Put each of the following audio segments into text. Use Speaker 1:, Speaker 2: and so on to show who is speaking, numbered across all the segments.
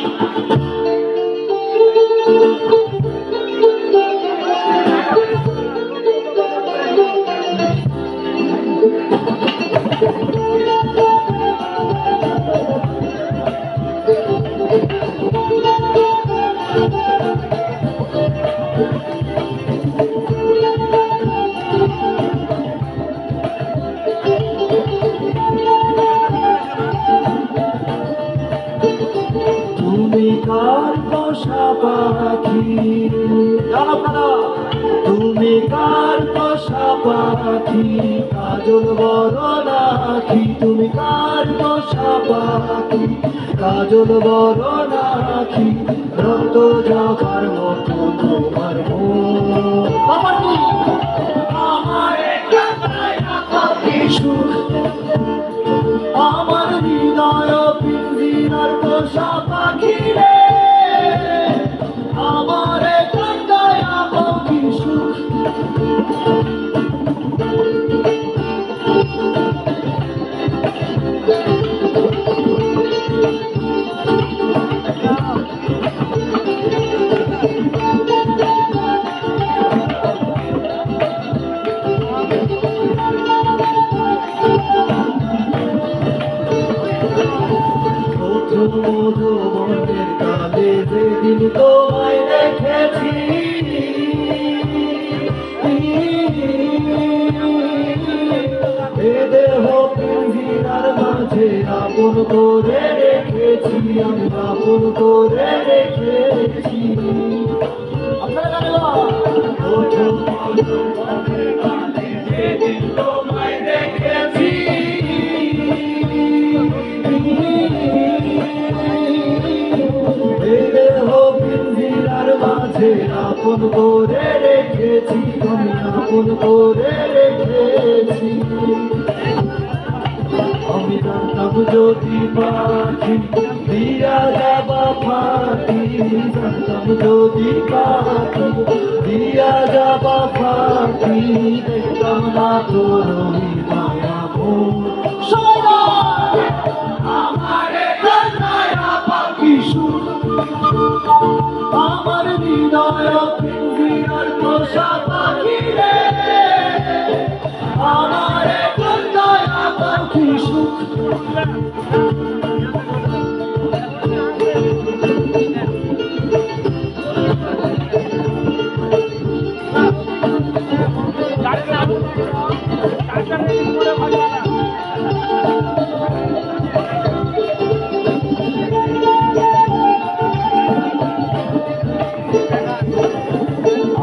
Speaker 1: তুমি কার পোষা পাখি? তুমি কার পোষা পাখি? কাজল বড় রাখি তুমি কার পোষা পাখি? কাজল বড় রাখি রক্ত জবার মতো তোমার আমার হৃদয় পিঞ্জিরার পোষা প্রথম মধুবনের আপন করে রেখেছি আমি আপন করে রেখেছি। আপন করে রেখেছি আপন করে রেখেছি। আমি জানতাম যদি পাখি, দিয়া যাবা ফাঁকি জানতাম যদি পাখি, দিয়া যাবা ফাঁকি, দেখতাম না তোর আমার পাখি হৃদয় পিঞ্জিরার পোষা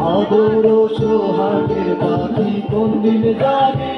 Speaker 1: আদর সোহাগের পাখি কোন দিন জানি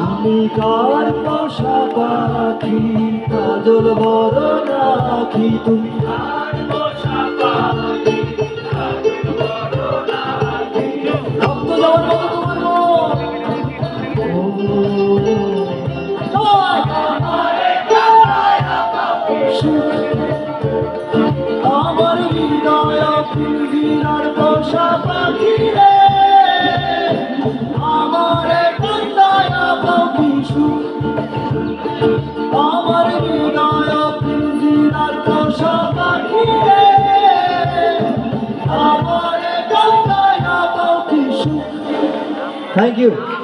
Speaker 1: আমি কার পোষা পাখি কাজল বড় রাখি। তুমি কার পোষা
Speaker 2: Thank you.